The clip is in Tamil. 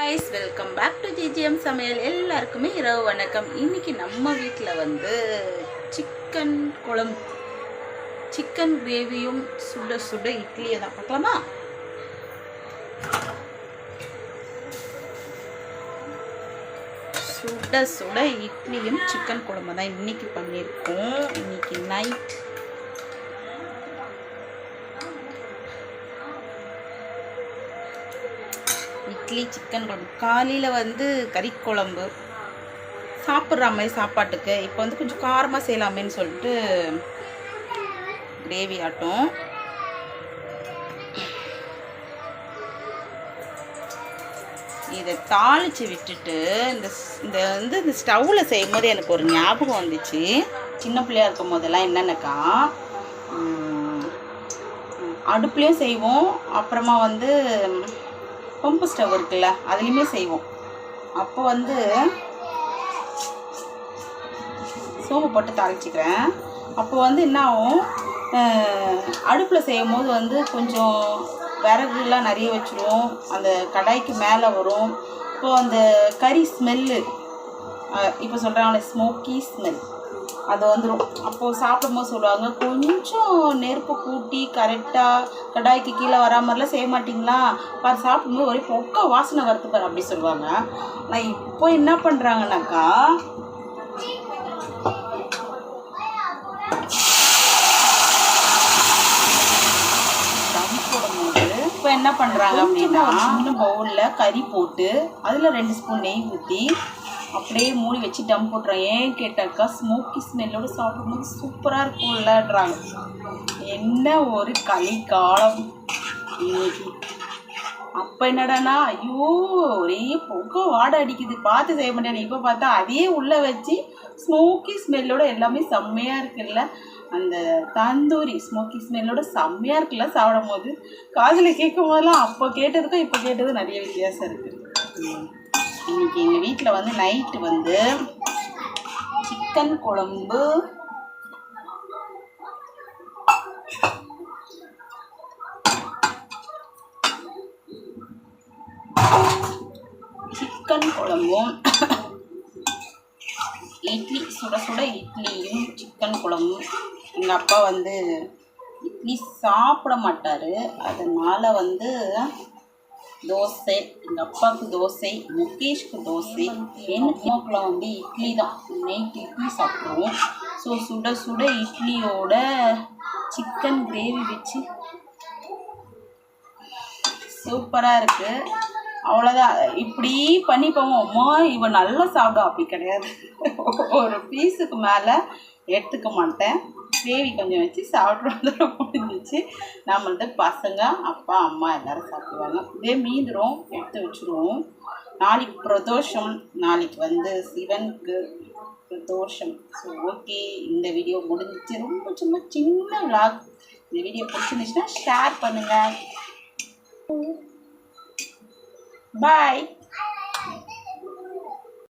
Hi welcome back to GGM சமையல் எல்லாருக்குமே இரவு வணக்கம். இன்னைக்கு நம்ம வீட்டில் வந்து சிக்கன் குழம்பு சிக்கன் கிரேவியும் சுட சுட இட்லியை தான். பார்க்கலாமா? சுட சுட இட்லியும் சிக்கன் குழம்பு தான் இன்னைக்கு பண்ணியிருக்கோம். இன்னைக்கு நைட் இட்லி சிக்கன் குழம்பு. காலையில் வந்து கறி குழம்பு. சாப்பிட்ற மாதிரி சாப்பாட்டுக்கு. இப்போ வந்து கொஞ்சம் காரமாக செய்யலாமேன்னு சொல்லிட்டு கிரேவி ஆட்டும். இதை தாளித்து விட்டுட்டு இந்த இந்த வந்து இந்த ஸ்டவ்வில் செய்யும் போது எனக்கு ஒரு ஞாபகம் வந்துச்சு. சின்ன பிள்ளையா இருக்கும் போதெல்லாம் என்னென்னக்கா அடுப்புலேயும் செய்வோம். அப்புறமா வந்து பம்பு ஸ்டவ் இருக்குல்ல அதுலேயுமே செய்வோம். அப்போ வந்து சோம்பு போட்டு தாளிச்சிக்கிறேன். அப்போ வந்து என்ன ஆகும்? அடுப்பில் செய்யும் போது வந்து கொஞ்சம் விறகுலாம் நிறைய வச்சுருவோம். அந்த கடாய்க்கு மேலே வரும். இப்போ அந்த கறி ஸ்மெல்லு இப்போ சொல்கிறாங்களே ஸ்மோக்கி ஸ்மெல் அது வந்துடும் அப்போது சாப்பிடும்போது சொல்லுவாங்க கொஞ்சம் நெருப்பு கூட்டி கரெக்டாக கடாய்க்கு கீழே வரா மாதிரிலாம் செய்ய மாட்டிங்களா? பாரு சாப்பிடும்போது ஒரே பொக்க வாசனை வருது பாரு அப்படி சொல்லுவாங்க. ஆனால் இப்போ என்ன பண்ணுறாங்கனாக்கா இப்போ என்ன பண்ணுறாங்க அப்படின்னா பவுலில் கறி போட்டு அதில் ரெண்டு ஸ்பூன் நெய் ஊற்றி அப்படியே மூடி வச்சு டம் போட்டுறேன். ஏன் கேட்டாக்கா ஸ்மோக்கி ஸ்மெல்லோடு சாப்பிடும்போது சூப்பராக இருக்கும்லன்றாங்க. என்ன ஒரு களி காலம் இன்னைக்கு அப்போ என்னடானா? ஐயோ ஒரே புகை வாடை அடிக்குது. பார்த்து செய்ய மாட்டேன் இப்போ பார்த்தா அதையே உள்ளே வச்சு ஸ்மோக்கி ஸ்மெல்லோட எல்லாமே செம்மையாக இருக்குல்ல. அந்த தந்தூரி ஸ்மோக்கி ஸ்மெல்லோட செம்மையாக இருக்குல்ல சாப்பிடும் போது காதில் கேட்கும் போதெல்லாம் அப்போ கேட்டதுக்கும் இப்போ கேட்டதும் நிறைய வித்தியாசம் இருக்குது இன்னைக்கு எங்கள் வீட்டில் வந்து நைட்டு வந்து சிக்கன் குழம்பு. சிக்கன் குழம்பும். இட்லி சுட சுட இட்லியும் சிக்கன் குழம்பும். எங்கள் அப்பா வந்து இட்லி சாப்பிட மாட்டார். அதனால் வந்து தோசை எங்கள் அப்பாவுக்கு தோசை முகேஷ்க்கு தோசை எனக்கு நோக்கில் வந்து இட்லி தான். நைட் இட்லி சாப்பிடுவோம். ஸோ சுட சுட இட்லியோட சிக்கன் கிரேவி வச்சு சூப்பராக இருக்குது அவ்வளோதான் இப்படி பண்ணி போவோம். அம்மா இவன் நல்லா சாப்பிடும் அப்படி கிடையாது. ஒரு பீஸுக்கு மேலே எடுத்துக்க மாட்டேன். கிரேவி கொஞ்சம் வச்சு சாப்பிட்றது முடிஞ்சிச்சு நம்மள்ட்ட பசங்க அப்பா அம்மா எல்லாரும் சாப்பிடுவாங்க. இதே மீந்துடும் எடுத்து வச்சுருவோம். நாளைக்கு பிரதோஷம். நாளைக்கு வந்து சிவனுக்கு பிரதோஷம். ஸோ ஓகே இந்த வீடியோ முடிஞ்சிச்சு. ரொம்ப சும்மா சின்ன விளாக் இந்த வீடியோ பிடிச்சிருந்துச்சுன்னா ஷேர் பண்ணுங்கள் Bye.